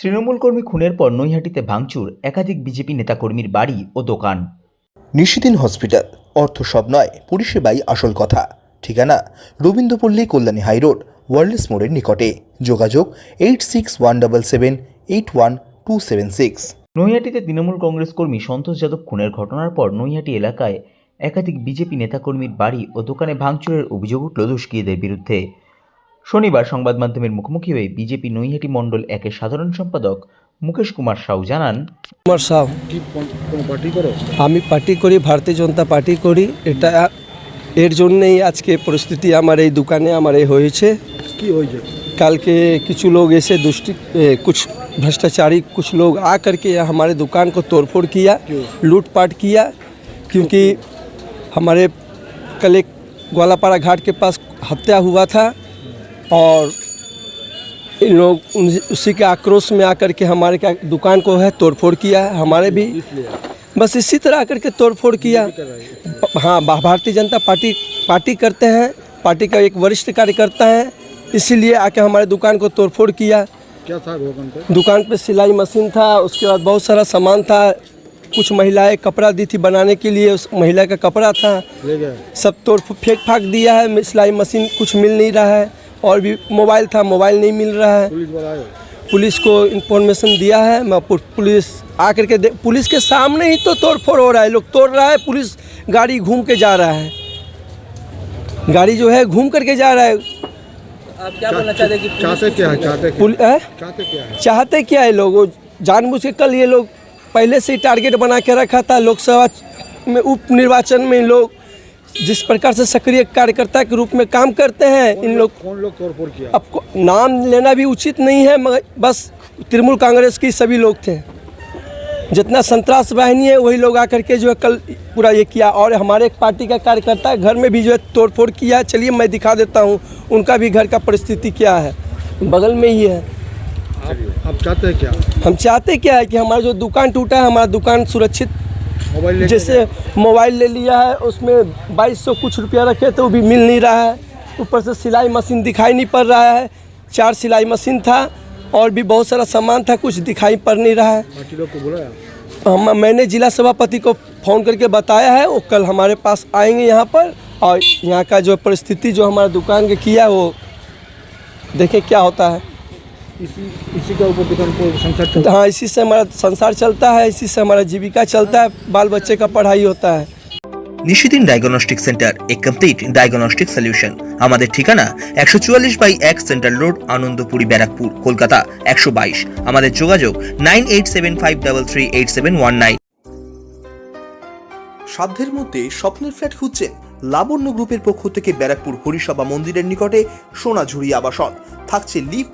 তৃণমূল কর্মী খুনের পর নৈহাটিতে ভাঙচুর একাধিক বিজেপি নেতাকর্মীর বাড়ি ও দোকান। নিশিদিন হসপিটাল অর্থ সব নয় পরিষেবাই আসল কথা। ঠিকানা রবীন্দ্রপল্লী কল্যাণী হাইরোড ওয়ার্ল্ডস মোড়ের নিকটে। যোগাযোগ eight six one double seven eight one two seven six. নৈহাটিতে Trinamool Congress কর্মী সন্তোষ যাদব খুনের ঘটনার পর নৈহাটি এলাকায় একাধিক বিজেপি নেতাকর্মীর বাড়ি ও দোকানে ভাঙচুরের অভিযোগ উঠল দুষ্কৃতীদের বিরুদ্ধে। শনিবার সংবাদ মাধ্যমের মুখোমুখি হয়ে বিজেপি নৈহাটি মণ্ডল একের সাধারণ সম্পাদক মুকেশ কুমার সাউ জানান কুমার সাউ কি কোন- কোনো পার্টি করো আমি পার্টি করি ভারতীয় জনতা পার্টি করি এটা এর জন্যেই আজকে পরিস্থিতি আমার এই দোকানে আমার এই হয়েছে কি হয়েছে কালকে কিছু लोग ऐसे दुष्टि ए, कुछ भ्रष्टाचारी कुछ लोग आ करके हमारे दुकान को तोड़फोड़ किया लूटपाट किया क्योंकि हमारे कल एक ग्वालापाड़ा घाट के पास हत्या हुआ था और इन लोग उसी के आक्रोश में आकर के हमारे क्या दुकान को है तोड़फोड़ किया है हमारे भी। बस इसी तरह आकर के तोड़फोड़ किया। हाँ। भारतीय जनता पार्टी पार्टी करते हैं पार्टी का एक वरिष्ठ कार्यकर्ता है इसीलिए आके हमारे दुकान को तोड़फोड़ किया। क्या था दुकान पे? दुकान पे सिलाई मशीन था उसके बाद बहुत सारा सामान था कुछ महिलाएँ कपड़ा दी थी बनाने के लिए उस महिला का कपड़ा था। सब तोड़ फेंक फाक दिया है सिलाई मशीन कुछ मिल नहीं रहा है। और भी मोबाइल था मोबाइल नहीं मिल रहा है। पुलिस को इन्फॉर्मेशन दिया है मैं पुलिस आकर के दे- पुलिस के सामने ही तो तोड़ फोड़ हो रहा है लोग तोड़ रहा है पुलिस गाड़ी घूम के जा रहा है। गाड़ी जो है घूम करके जा रहा है। चाहते क्या है चाहते हैं कि चाहते क्या है? चाहते क्या है? चाहते क्या है? लोग? जानबूझ के कल ये लोग पहले से ही टारगेट बना के रखा था लोकसभा में उप निर्वाचन में लोग जिस प्रकार से सक्रिय कार्यकर्ता के रूप में काम करते हैं इन लोग कौन लोग तोड़फोड़ किया? अब नाम लेना भी उचित नहीं है मगर बस तृणमूल कांग्रेस के सभी लोग थे। जितना संतरास वाहिनी है वही लोग आकर के जो है कल पूरा ये किया। और हमारे एक पार्टी का कार्यकर्ता घर में भी जो है तोड़फोड़ किया चलिए मैं दिखा देता हूँ उनका भी घर का परिस्थिति क्या है। बगल में ही है। आप आप चाहते हैं क्या? हम चाहते क्या है कि हमारा जो दुकान टूटा है हमारा दुकान सुरक्षित मोबाइल जैसे मोबाइल ले लिया है उसमें बाईस सौ कुछ रुपया रखे तो वो भी मिल नहीं रहा है। ऊपर से सिलाई मशीन दिखाई नहीं पड़ रहा है चार सिलाई मशीन था और भी बहुत सारा सामान था कुछ दिखाई पड़ नहीं रहा है। को हम मैंने जिला सभापति को फ़ोन करके बताया है वो कल हमारे पास आएँगे यहाँ पर और यहाँ का जो परिस्थिति जो हमारा दुकान के किया वो देखें क्या होता है। इसी इसी के ऊपर दुकान को संसार चलता हाँ इसी से हमारा संसार चलता है इसी से हमारा जीविका चलता है बाल बच्चे का पढ़ाई होता है নিশিদিন ডায়াগনস্টিক সেন্টার এ কমপ্লিট ডায়াগনস্টিক সলিউশন আমাদের ঠিকানা একশো চুয়াল্লিশ বাই এক সেন্ট্রাল রোড আনন্দপুরি ব্যারাকপুর কলকাতা একশো বাইশ আমাদের যোগাযোগ nine eight seven five double three eight seven one nine সাধ্যের মধ্যে স্বপ্নের ফ্ল্যাট খুঁজছেন লাবণ্য গ্রুপের পক্ষ থেকে ব্যারাকপুর হরিসভা মন্দিরের নিকটে সোনাঝুরি আবাসন থাকছে লিফট